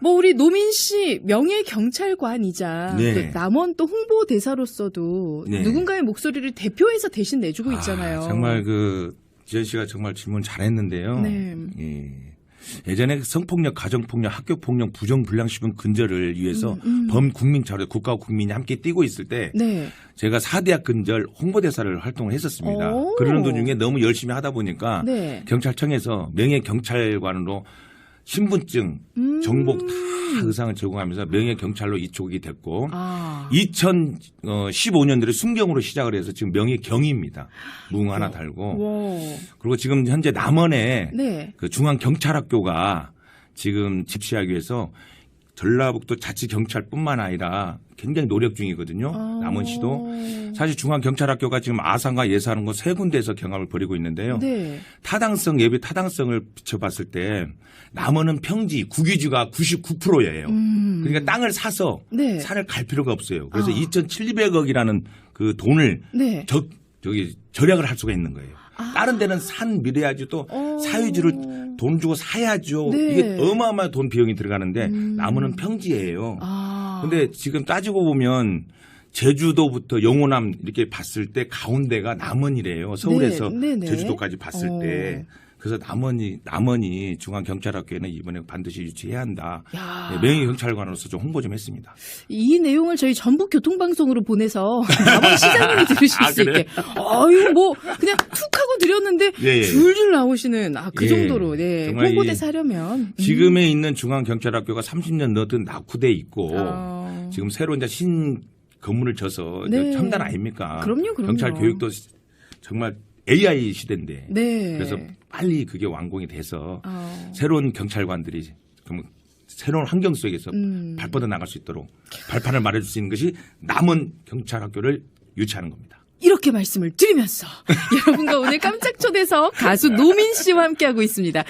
뭐 우리 노민 씨 명예 경찰관이자 네. 또 남원 또 홍보 대사로서도 네. 누군가의 목소리를 대표해서 대신 내주고 있잖아요. 아, 정말 그 지현 씨가 정말 질문 잘했는데요. 네. 예. 예전에 성폭력, 가정폭력, 학교폭력, 부정불량시군 근절을 위해서 음, 음. 범국민 차로 국가와 국민이 함께 뛰고 있을 때 네. 제가 사대학 근절 홍보대사를 활동을 했었습니다. 오. 그러는 도중에 너무 열심히 하다 보니까 네. 경찰청에서 명예 경찰관으로 신분증, 음. 정복 다 의상을 제공하면서 명예 경찰로 이촉이 됐고 아. 2015년도에 순경으로 시작을 해서 지금 명예 경위입니다. 뭉 하나 달고 와. 그리고 지금 현재 남원에 네. 그 중앙 경찰학교가 지금 집시하기 위해서 전라북도 자치경찰뿐만 아니라 굉장히 노력 중이거든요. 아. 남원시도 사실 중앙 경찰학교가 지금 아산과 예산은 곳세 군데에서 경합을 벌이고 있는데요. 네. 타당성 예비 타당성을 비춰봤을 때 남원은 평지 국유지가 99%예요. 음. 그러니까 땅을 사서 네. 산을 갈 필요가 없어요. 그래서 아. 2,700억이라는 그 돈을 네. 저, 저기 절약을 할 수가 있는 거예요. 아. 다른 데는 산 밀어야지 또 어. 사유지를 돈 주고 사야죠. 네. 이게 어마어마한 돈 비용이 들어가는데 음. 남원은 평지예요. 아. 근데 지금 따지고 보면 제주도부터 영호남 이렇게 봤을 때 가운데가 남원이래요. 서울에서 네, 네, 네. 제주도까지 봤을 어. 때. 그래서 남원이 남원이 중앙 경찰학교에는 이번에 반드시 유치해야 한다. 야. 네, 명예 경찰관으로서 좀 홍보 좀 했습니다. 이 내용을 저희 전북 교통방송으로 보내서 남원 시장님이 들으실 아, 수? 있게. 아유, 뭐, 그냥 툭 하고 드렸는데 예, 예. 줄줄 나오시는, 아, 그 예. 정도로, 네. 이 홍보대사 하려면. 음. 지금에 있는 중앙 경찰학교가 30년 넘든 낙후돼 있고 아. 지금 새로 이제 신 건물을 져서 네. 첨단 아닙니까? 그럼요, 그럼요. 경찰 교육도 정말 AI 시대인데 네. 그래서 빨리 그게 완공이 돼서 아. 새로운 경찰관들이 좀 새로운 환경 속에서 음. 발뻗어 나갈 수 있도록 발판을 마련할 수 있는 것이 남은 경찰 학교를 유치하는 겁니다. 이렇게 말씀을 드리면서 여러분과 오늘 깜짝 초대석 가수 노민 씨와 함께하고 있습니다.